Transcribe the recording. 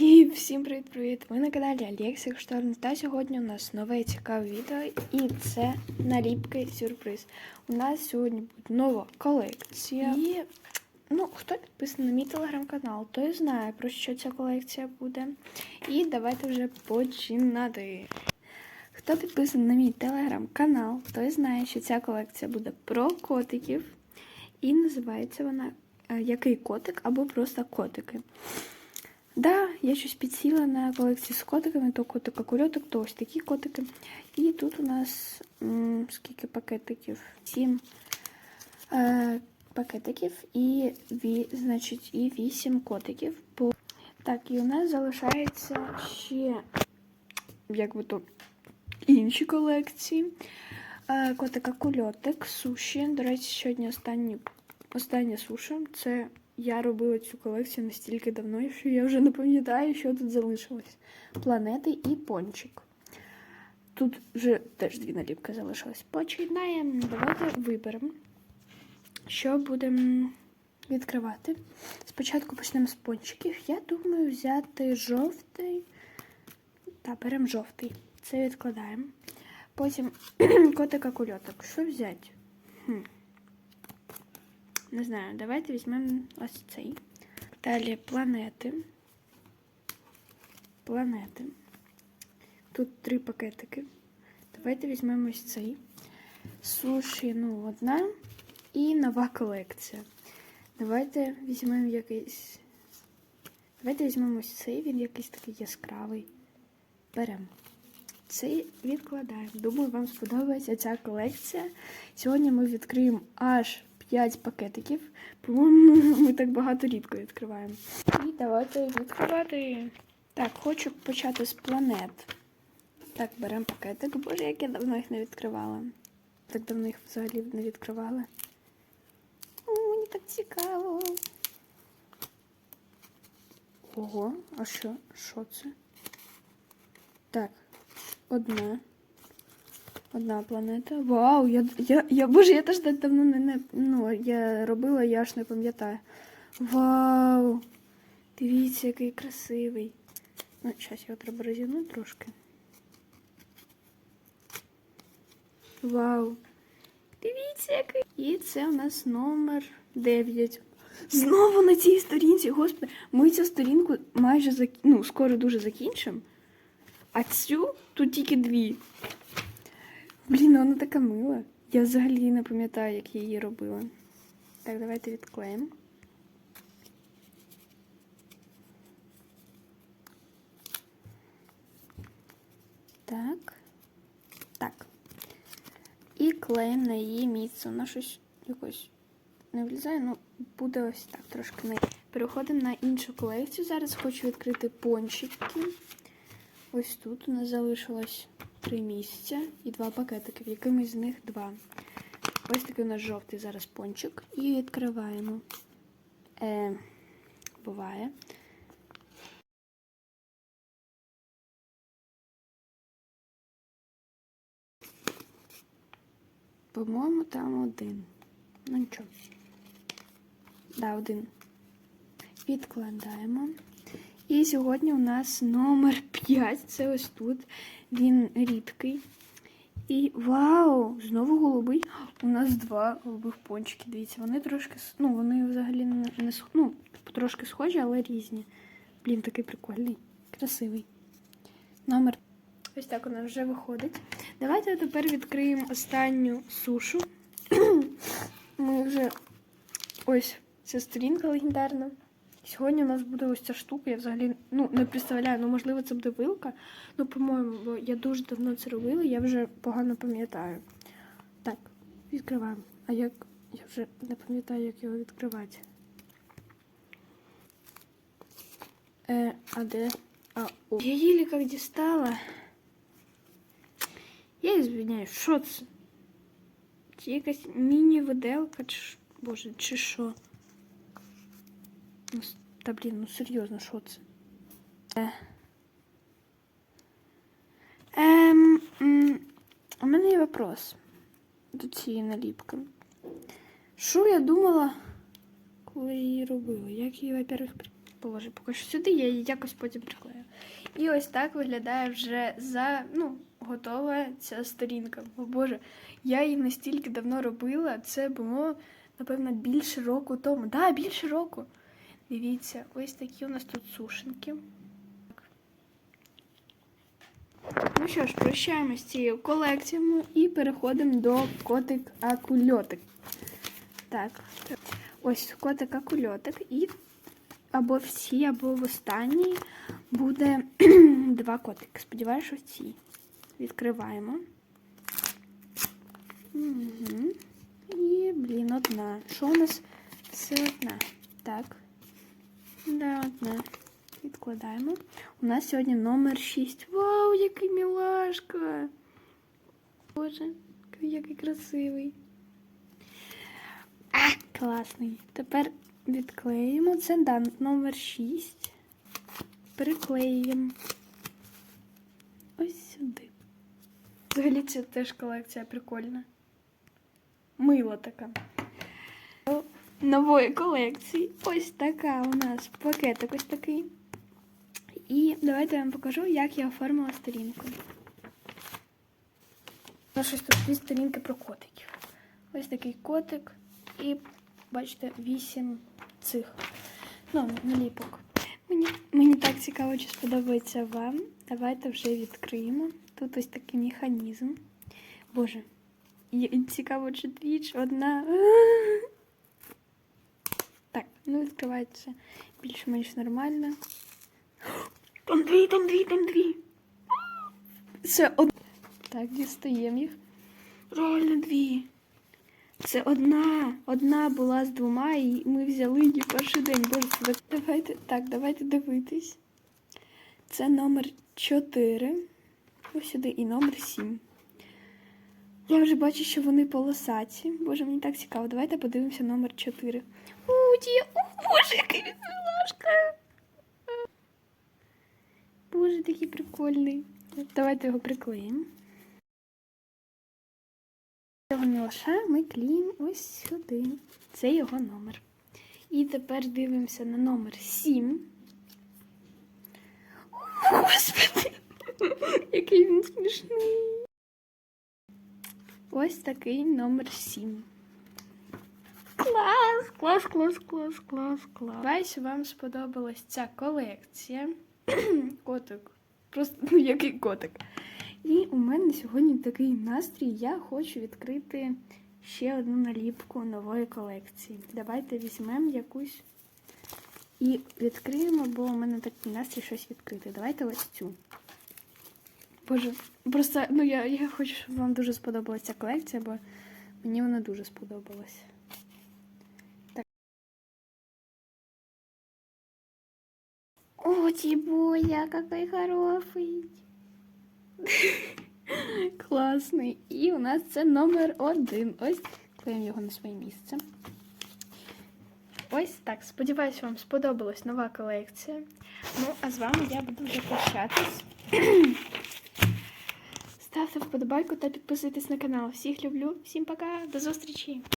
І всім привіт-привіт! Ви на каналі Алексій Шторм. Та сьогодні у нас нове цікаве відео, і це наліпки сюрприз. У нас сьогодні буде нова колекція. І ну, хто підписаний на мій телеграм-канал, той знає, про що ця колекція буде. І давайте вже починати. Хто підписаний на мій телеграм-канал, той знає, що ця колекція буде про котиків. І називається вона е, Який котик або просто котики. Да, я щось підсіла на колекції з котиками, то котика кульоток, то ось такі котики. І тут у нас м, скільки пакетиків? Сім е, пакетиків і, ві, значить, і вісім котиків. Так, і у нас залишається ще як би то інші колекції. Е, котика кульотик, суші. До речі, сьогодні останні, остання суша. Це я робила цю колекцію настільки давно, що я вже не пам'ятаю, що тут залишилось. Планети і пончик. Тут вже теж дві наліпки залишились. Починаємо. Давайте виберемо, що будемо відкривати. Спочатку почнемо з пончиків. Я думаю взяти жовтий. Та, беремо жовтий. Це відкладаємо. Потім котика кульоток. Що взяти? Хм. Не знаю, давайте візьмемо ось цей. Далі планети. Планети. Тут три пакетики. Давайте візьмемо ось цей. Суші, ну, одна. І нова колекція. Давайте візьмемо якийсь. Давайте візьмемо ось цей, він якийсь такий яскравий. Беремо. Цей відкладаємо. Думаю, вам сподобається ця колекція. Сьогодні ми відкриємо аж 5 пакетиків. По-моєму, ми так багато рідко відкриваємо. І давайте відкривати. Так, хочу почати з планет. Так, беремо пакетик. Боже, як я давно їх не відкривала. Так давно їх взагалі не відкривала. О, мені так цікаво. Ого, а що? Що це? Так, одна. Одна планета. Вау! Я, я, я боже, я теж так давно не, не ну, я робила, я аж не пам'ятаю. Вау! Дивіться, який красивий. Ну, зараз його треба розігнути трошки. Вау! Дивіться, який. І це у нас номер 9. Знову на цій сторінці, господи, ми цю сторінку майже зак... ну, скоро дуже закінчимо. А цю тут тільки дві. Блін, вона така мила. Я взагалі не пам'ятаю, як я її робила. Так, давайте відклеїмо. Так. Так. І клеїмо на її місце. Вона щось якось не влізає, ну буде ось так трошки не. Переходимо на іншу колекцію. Зараз хочу відкрити пончики. Ось тут у нас залишилось три місця і два пакетики, в якимось з них два. Ось такий у нас жовтий зараз пончик. І відкриваємо. Е, Буває. По-моєму, там один. Ну нічого. Да, один. Відкладаємо. І сьогодні у нас номер 5. Це ось тут. Він рідкий. І вау! Знову голубий. У нас два голубих пончики. Дивіться, вони трошки. Ну, вони взагалі не, ну, трошки схожі, але різні. Блін, такий прикольний, красивий. Номер. Ось так нас вже виходить. Давайте тепер відкриємо останню сушу. Ми вже ось ця сторінка легендарна. Сьогодні у нас буде ось ця штука. Я взагалі ну, не представляю, ну можливо, це буде вилка. Ну, по-моєму, бо я дуже давно це робила, я вже погано пам'ятаю. Так, відкриваємо. А як. Я вже не пам'ятаю, як його відкривати. Е, а де? А, о. Я її як дістала. Я извиняюсь, що це? Це якась міні-виделка, чи Боже, чи що? Ну, Та блін, ну серйозно, що це? Ем, у мене є вопрос до цієї наліпки. Що я думала, коли її робила? Як її, во-первых, положу поки що сюди, я її якось потім приклею. І ось так виглядає вже за ну, готова ця сторінка. О Боже, я її настільки давно робила, це було, напевно, більше року тому. Так, да, більше року. Дивіться, ось такі у нас тут сушенки. Ну що ж, прощаємось з цією колекцією і переходимо до котик акульотик. Так, ось котик акульотик і або всі, або в останній буде два котики. Сподіваюся, ці. Відкриваємо. Угу. І, блін, одна. Що у нас? Все одна. Так. Да, одна. Відкладаємо. У нас сьогодні номер 6. Вау, який мілашка! Боже, який красивий. А, класний. Тепер відклеїмо. Це да, номер 6. Приклеїмо. Ось сюди. Взагалі це теж колекція прикольна. Мило така. Нової колекції. Ось така у нас пакетик ось такий. І давайте я вам покажу, як я оформила сторінку. У нас щось тут дві сторінки про котиків. Ось такий котик. І бачите, вісім цих ну, наліпок. Мені, мені так цікаво, чи сподобається вам. Давайте вже відкриємо. Тут ось такий механізм. Боже, цікаво, чи дві, одна. Ну відкривається більш-менш нормально. Там дві, там дві, там дві. Це од... Так, дістаємо їх. Реально дві. Це одна. Одна була з двома, і ми взяли її перший день. Боже. Давайте, так, давайте дивитись. Це номер 4. Ось сюди і номер 7. Я вже бачу, що вони полосаті. Боже, мені так цікаво. Давайте подивимося номер 4. У, ті... О, Боже, який він милашка. Боже, такий прикольний. Давайте його приклеїмо. Цього мілоша ми клеїмо ось сюди. Це його номер. І тепер дивимося на номер 7. О, Господи, який він смішний. Ось такий номер 7. Клас, клас, клас, клас, клас, клас. Сподіваюся, вам сподобалась ця колекція. Котик. Просто ну який котик. І у мене сьогодні такий настрій. Я хочу відкрити ще одну наліпку нової колекції. Давайте візьмемо якусь і відкриємо, бо у мене такий настрій щось відкрити. Давайте ось цю. Боже, просто ну я, я хочу, щоб вам дуже сподобалася колекція, бо мені вона дуже сподобалась. О, Тибоя, какой хороший. Класний. І у нас це номер один. Ось клеїмо його на своє місце. Ось так. Сподіваюсь, вам сподобалась нова колекція. Ну, а з вами я буду вже прощатись. Ставте вподобайку та підписуйтесь на канал. Всіх люблю, всім пока, до зустрічі!